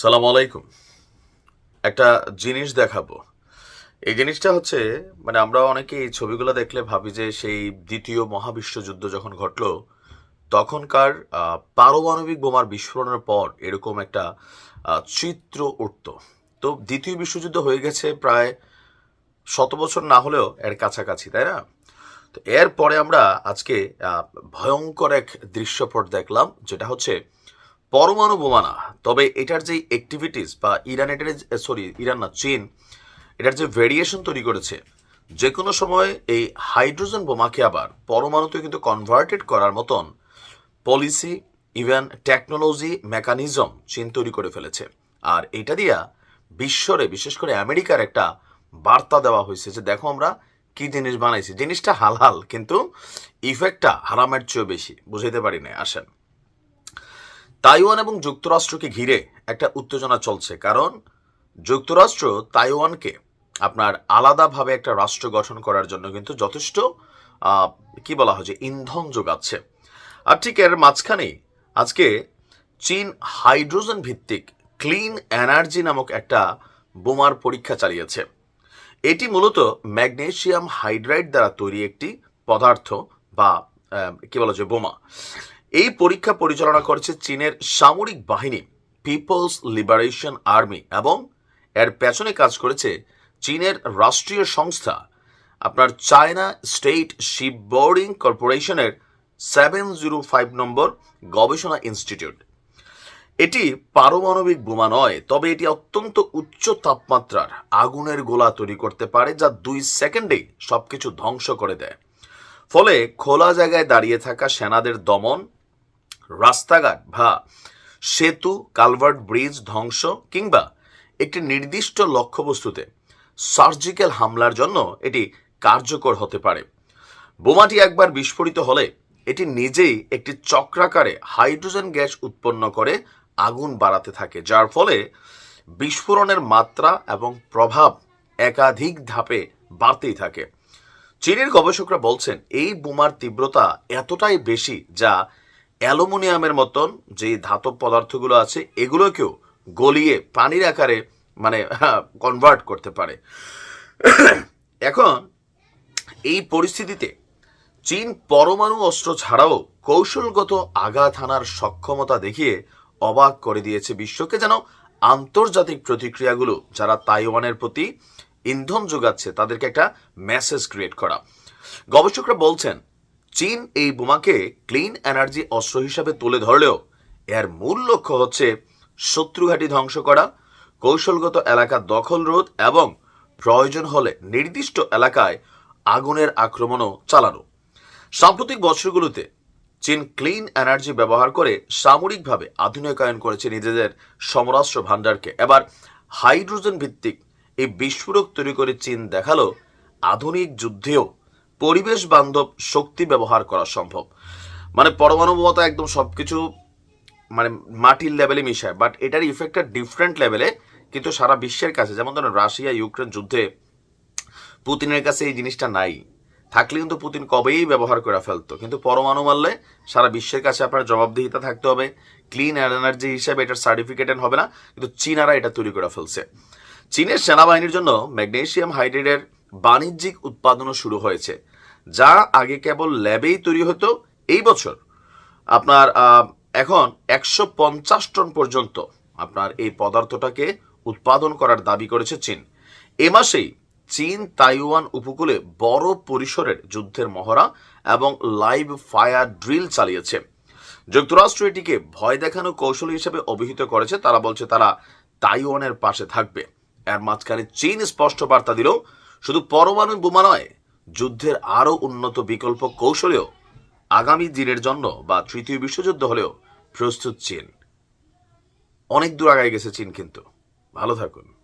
সালাম আলাইকুম। একটা জিনিস দেখাবো। এই জিনিসটা হচ্ছে মানে আমরা অনেকে এই ছবিগুলো দেখলে ভাবি যে সেই দ্বিতীয় মহাবিশ্বযুদ্ধ যখন ঘটলো, তখনকার পারমাণবিক বোমার বিস্ফোরণের পর এরকম একটা চিত্র উঠত। তো দ্বিতীয় বিশ্বযুদ্ধ হয়ে গেছে প্রায় শত বছর না হলেও এর কাছাকাছি, তাই না? তো এরপরে আমরা আজকে ভয়ঙ্কর এক দৃশ্যপট দেখলাম, যেটা হচ্ছে পরমাণু বোমা না, তবে এটার যে অ্যাক্টিভিটিস বা ইরান এটার সরি ইরান না, চীন, এটার যে ভেরিয়েশন তৈরি করেছে যে কোনো সময় এই হাইড্রোজেন বোমাকে আবার পরমাণুতে কিন্তু কনভার্টেড করার মতন পলিসি ইভেন টেকনোলজি মেকানিজম চীন তৈরি করে ফেলেছে। আর এটা দিয়া বিশ্বরে, বিশেষ করে আমেরিকার একটা বার্তা দেওয়া হয়েছে যে দেখো আমরা কি জিনিস বানাইছি। জিনিসটা হালহাল কিন্তু ইফেক্টটা হারামের চেয়েও বেশি। বুঝাইতে পারি না আসেন। তাইওয়ান এবং যুক্তরাষ্ট্রকে ঘিরে একটা উত্তেজনা চলছে, কারণ যুক্তরাষ্ট্র তাইওয়ানকে আপনার আলাদাভাবে একটা রাষ্ট্র গঠন করার জন্য কিন্তু যথেষ্ট কি বলা হয় যে, ইন্ধন যোগাচ্ছে। আর ঠিক এর মাঝখানেই আজকে চীন হাইড্রোজেন ভিত্তিক ক্লিন এনার্জি নামক একটা বোমার পরীক্ষা চালিয়েছে। এটি মূলত ম্যাগনেশিয়াম হাইড্রাইড দ্বারা তৈরি একটি পদার্থ বা কি বলা যায় বোমা। এই পরীক্ষা পরিচালনা করেছে চীনের সামরিক বাহিনী পিপলস লিবারেশন আর্মি এবং এর পেছনে কাজ করেছে চীনের রাষ্ট্রীয় সংস্থা, আপনার চায়না স্টেট শিপ বোর্ডিং কর্পোরেশনের সেভেন জিরো ফাইভ নম্বর গবেষণা ইনস্টিটিউট। এটি পারমাণবিক বোমা নয়, তবে এটি অত্যন্ত উচ্চ তাপমাত্রার আগুনের গোলা তৈরি করতে পারে, যা দুই সেকেন্ডেই সবকিছু ধ্বংস করে দেয়। ফলে খোলা জায়গায় দাঁড়িয়ে থাকা সেনাদের দমন রাস্তাঘাট বা সেতু, কালভার্ট, ব্রিজ, ধ্বংস কিংবা একটি নির্দিষ্ট লক্ষ্যবস্তুতে সার্জিক্যাল হামলার জন্য এটি কার্যকর হতে পারে। বোমাটি একবার বিস্ফোরিত হলে এটি নিজেই একটি চক্রাকারে হাইড্রোজেন গ্যাস উৎপন্ন করে আগুন বাড়াতে থাকে, যার ফলে বিস্ফোরণের মাত্রা এবং প্রভাব একাধিক ধাপে বাড়তেই থাকে। চীনের গবেষকরা বলছেন, এই বোমার তীব্রতা এতটাই বেশি যা অ্যালুমিনিয়ামের মতন যে ধাতব পদার্থগুলো আছে, এগুলোকেও গলিয়ে পানির আকারে মানে কনভার্ট করতে পারে। এখন এই পরিস্থিতিতে চীন পরমাণু অস্ত্র ছাড়াও কৌশলগত আঘাত হানার সক্ষমতা দেখিয়ে অবাক করে দিয়েছে বিশ্বকে। যেন আন্তর্জাতিক প্রতিক্রিয়াগুলো যারা তাইওয়ানের প্রতি ইন্ধন যোগাচ্ছে, তাদেরকে একটা মেসেজ ক্রিয়েট করা। গবেষকরা বলছেন চীন এই বোমাকে ক্লিন এনার্জি অস্ত্র হিসাবে তুলে ধরলেও এর মূল লক্ষ্য হচ্ছে শত্রুঘাটি ধ্বংস করা, কৌশলগত এলাকা দখল রোধ এবং প্রয়োজন হলে নির্দিষ্ট এলাকায় আগুনের আক্রমণও চালানো। সাম্প্রতিক বছরগুলোতে চীন ক্লিন এনার্জি ব্যবহার করে সামরিকভাবে আধুনিকায়ন করেছে নিজেদের সমরাস্ত্র ভাণ্ডারকে। এবার হাইড্রোজেন ভিত্তিক এই বিস্ফোরক তৈরি করে চীন দেখাল আধুনিক যুদ্ধেও পরিবেশ বান্ধব শক্তি ব্যবহার করা সম্ভব। মানে পরমাণু বোমা একদম সবকিছু মানে মাটির লেভেলে মিশায় বাট এটার ইফেক্টটা ডিফারেন্ট লেভেলে কিন্তু সারা বিশ্বের কাছে, যেমন ধরেন রাশিয়া, ইউক্রেন যুদ্ধে পুতিনের কাছে এই জিনিসটা নাই। থাকলে কিন্তু পুতিন কবেই ব্যবহার করে ফেলতো, কিন্তু পরমাণু মারলে সারা বিশ্বের কাছে আপনার জবাবদিহিতা থাকতে হবে। ক্লিন এনার্জি হিসেবে এটার সার্টিফিকেট হবে না, কিন্তু চীনারা এটা তৈরি করে ফেলছে। চীনের সেনাবাহিনীর জন্য ম্যাগনেসিয়াম হাইড্রেটের বাণিজ্যিক উৎপাদনও শুরু হয়েছে। যা আগে কেবল ল্যাবেই তৈরি হতো, এই বছর আপনার এখন একশো পঞ্চাশ টন পর্যন্ত আপনার এই পদার্থটাকে উৎপাদন করার দাবি করেছে চীন। এ মাসেই চীন তাইওয়ান উপকূলে বড় পরিসরের যুদ্ধের মহড়া এবং লাইভ ফায়ার ড্রিল চালিয়েছে। যুক্তরাষ্ট্র এটিকে ভয় দেখানো কৌশল হিসেবে অভিহিত করেছে। তারা বলছে তারা তাইওয়ানের পাশে থাকবে। এর মাঝখানে চীন স্পষ্ট বার্তা দিল, শুধু পরমাণু বোমা নয় যুদ্ধের আরও উন্নত বিকল্প কৌশলেও আগামী দিনের জন্য বা তৃতীয় বিশ্বযুদ্ধ হলেও প্রস্তুত চীন। অনেক দূর আগায় গেছে চীন কিন্তু। ভালো থাকুন।